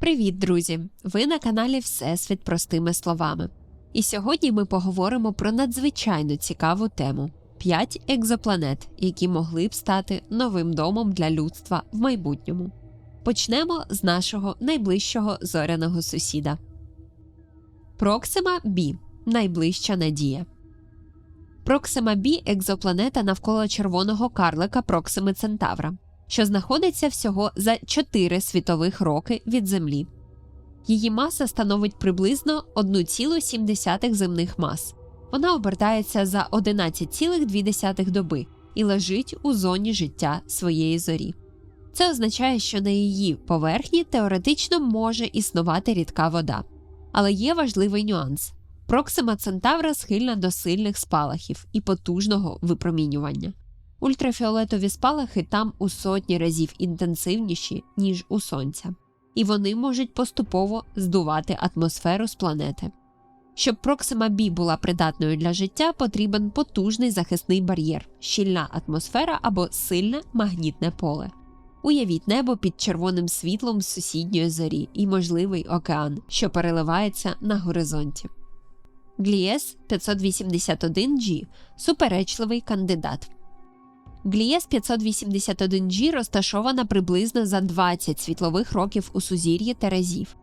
Привіт, друзі! Ви на каналі Всесвіт простими словами. І сьогодні ми поговоримо про надзвичайно цікаву тему: 5 екзопланет, які могли б стати новим домом для людства в майбутньому. Почнемо з нашого найближчого зоряного сусіда. Проксима Бі найближча надія. Проксима Бі екзопланета навколо червоного карлика Проксими Центавра що знаходиться всього за 4 світових роки від Землі. Її маса становить приблизно 1,7 земних мас. Вона обертається за 11,2 доби і лежить у зоні життя своєї зорі. Це означає, що на її поверхні теоретично може існувати рідка вода. Але є важливий нюанс Проксима Центавра схильна до сильних спалахів і потужного випромінювання. Ультрафіолетові спалахи там у сотні разів інтенсивніші, ніж у сонця, і вони можуть поступово здувати атмосферу з планети. Щоб Проксима Бі була придатною для життя, потрібен потужний захисний бар'єр, щільна атмосфера або сильне магнітне поле. Уявіть небо під червоним світлом з сусідньої зорі і можливий океан, що переливається на горизонті. Глієс 581G суперечливий кандидат. Глієс 581G розташована приблизно за 20 світлових років у сузір'ї Терезів.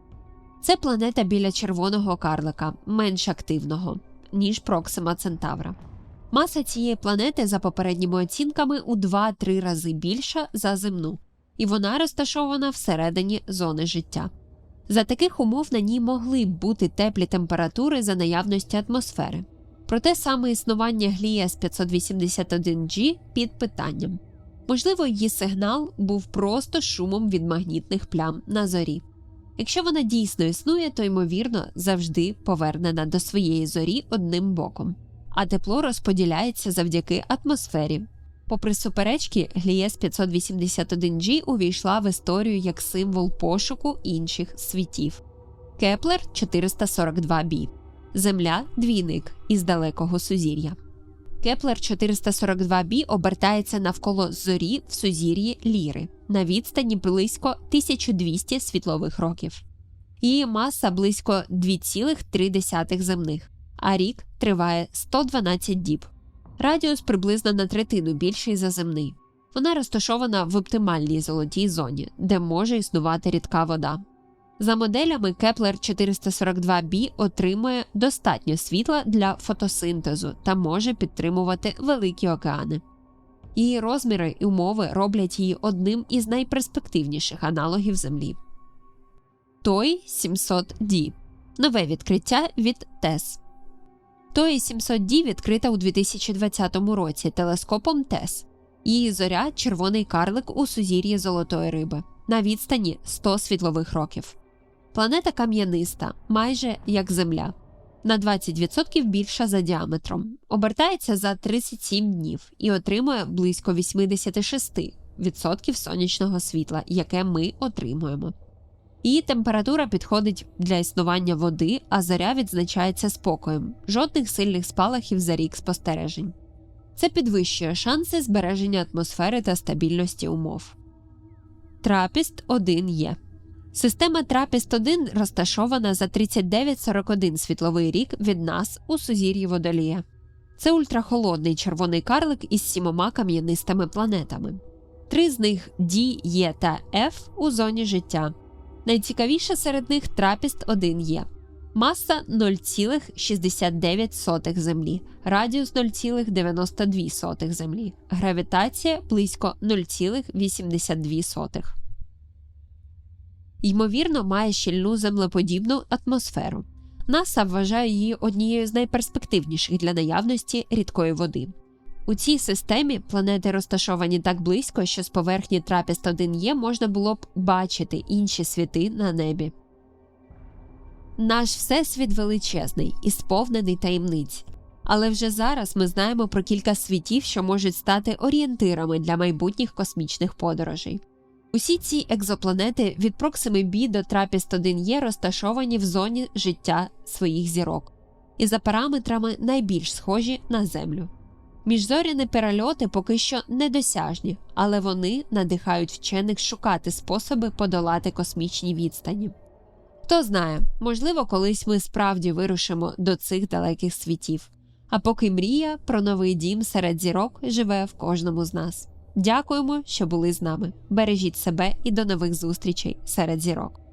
Це планета біля червоного карлика, менш активного, ніж Проксима Центавра. Маса цієї планети, за попередніми оцінками, у 2-3 рази більша за земну, і вона розташована всередині зони життя. За таких умов на ній могли б бути теплі температури за наявності атмосфери. Проте саме існування Глієс 581G під питанням. Можливо, її сигнал був просто шумом від магнітних плям на зорі. Якщо вона дійсно існує, то ймовірно завжди повернена до своєї зорі одним боком, а тепло розподіляється завдяки атмосфері. Попри суперечки, Глієс 581G увійшла в історію як символ пошуку інших світів. Кеплер 442b Земля двійник із далекого сузір'я. Кеплер 442b обертається навколо зорі в сузір'ї Ліри на відстані близько 1200 світлових років. Її маса близько 2,3 земних, а рік триває 112 діб. Радіус приблизно на третину більший за земний. Вона розташована в оптимальній золотій зоні, де може існувати рідка вода. За моделями Кеплер 442b отримує достатньо світла для фотосинтезу та може підтримувати великі океани. Її розміри і умови роблять її одним із найперспективніших аналогів Землі. Той 700D нове відкриття від ТЕС. Той 700D відкрита у 2020 році телескопом ТЕС. Її зоря червоний карлик у сузір'ї Золотої риби на відстані 100 світлових років. Планета кам'яниста, майже як Земля, на 20% більша за діаметром, обертається за 37 днів і отримує близько 86% сонячного світла, яке ми отримуємо. Її температура підходить для існування води, а заря відзначається спокоєм, жодних сильних спалахів за рік спостережень. Це підвищує шанси збереження атмосфери та стабільності умов. Трапіст 1 є. Система Трапіст 1 розташована за 3941 світловий рік від нас у сузір'ї водолія. Це ультрахолодний червоний карлик із сімома кам'янистими планетами. Три з них D, Е та F у зоні життя. Найцікавіше серед них Трапіст 1 є. Маса 0,69 Землі, радіус 0,92 Землі, гравітація близько 0,82 ймовірно, має щільну землеподібну атмосферу. НАСА вважає її однією з найперспективніших для наявності рідкої води. У цій системі планети розташовані так близько, що з поверхні трапіст 1 є можна було б бачити інші світи на небі. Наш всесвіт величезний і сповнений таємниць. Але вже зараз ми знаємо про кілька світів, що можуть стати орієнтирами для майбутніх космічних подорожей. Усі ці екзопланети від Проксими Бі до Трапіст 1 є розташовані в зоні життя своїх зірок і за параметрами найбільш схожі на Землю. Міжзоряні перельоти поки що недосяжні, але вони надихають вчених шукати способи подолати космічні відстані. Хто знає, можливо, колись ми справді вирушимо до цих далеких світів. А поки мрія про новий дім серед зірок живе в кожному з нас. Дякуємо, що були з нами. Бережіть себе і до нових зустрічей серед зірок.